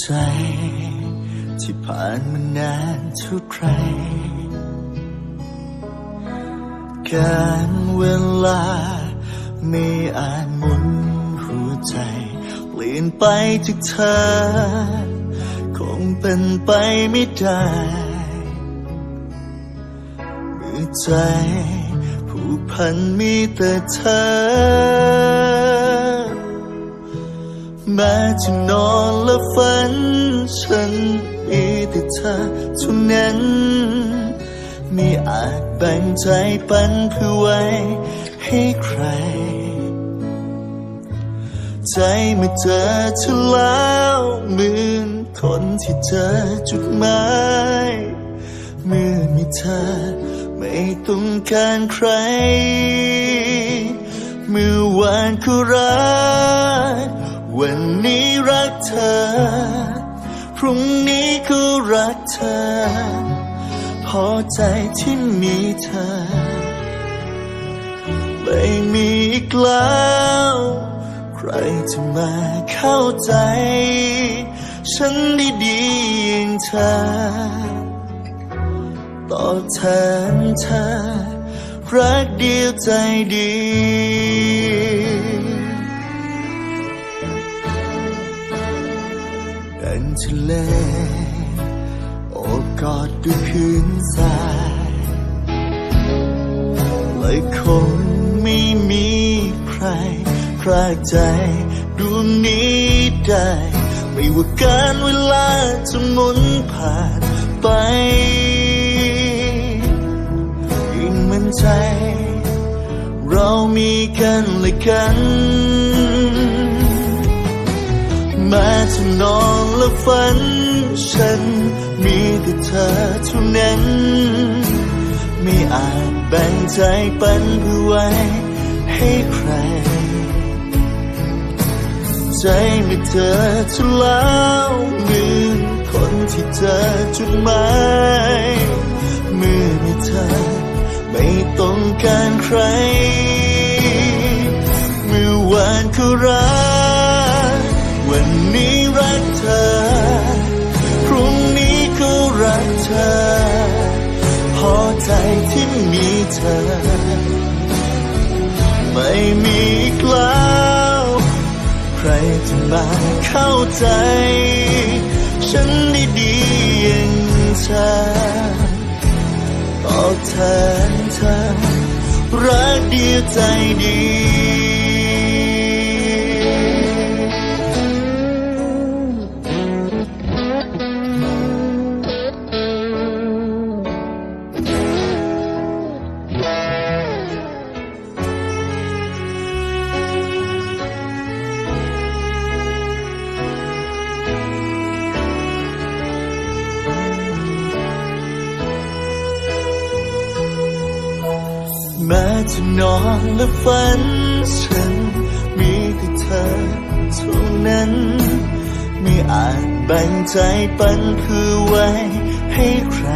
ใจ ที่ผ่านมานานเท่าใคร การเวลาไม่อาจหมุนหัวใจ เปลี่ยนไปจากเธอ คงเป็นไปไม่ได้เมื่อใจ ผูกพันมีแต่เธอ แม้จะนอนและฝัน ฉันมีแต่เธอเท่านั้น ไม่อาจแบ่งใจปันเพื่อไว้ให้ใคร ใจเมื่อเจอเธอแล้วเหมือนคนที่เจอจุดหมายเมื่อมีเธอไม่ต้องการใคร เมื่อวานก็รัก วันนี้รักเธอ พรุ่งนี้ก็รักเธอ พอใจที่มีเธอ ไม่มีอีกแล้ว ใครจะมาเข้าใจ ฉันได้ดีอย่างเธอ ต่อแทนเธอ รักเดียวใจเดี ทะเล โอบกอดด้วยพื้นทรายเลยคงไม่มีใครพราใจดวงนี้ได้ ไม่ว่าการเวลาจะหมุนผ่านไปยิ่งมั่นใจ เรามีกันและกัน แม้จะนอนและฝัน ฉันมีแต่เธอเท่านั้น ไม่อาจแบ่งใจปันเพื่อไว้ให้ใคร ใจไม่เจอเธอแล้วเหมือนคนที่เจอจุดหมายมือมีเธอไม่ต้องการใครเมื่อวานก็รัก ที่มีเธอ ไม่มีอีกแล้วใครจะมาเข้าใจ ฉันได้ดีอย่างเธอตอบแทนเธอรักเดียวใจดี แม้จะนอนและฝันฉัน มีแต่เธอเท่านั้น ไม่อาจแบ่งใจปันเพื่อไว้ให้ใคร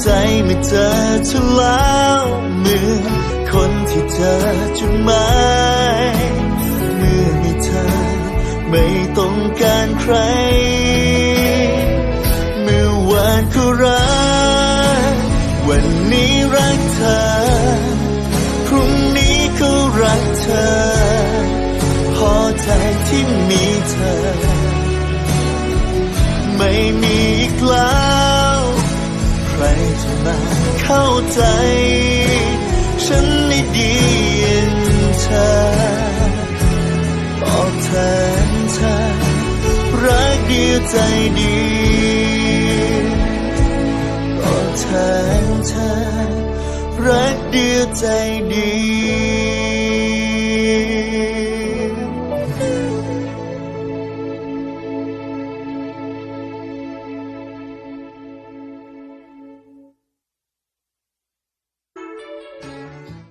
ใจไม่เจอเธอแล้วเหมือนคนที่เจอจุดหมายเมื่อมีเธอไม่ต้องการใคร เมื่อวานก็รัก ที่มีเธอ ไม่มีอีกแล้ว ใครจะมาเข้าใจ ฉันได้ดีอย่างเธอตอบแทนเธอ รักเดียวใจดียวตอบแทนเธอ รักเดียวใจดี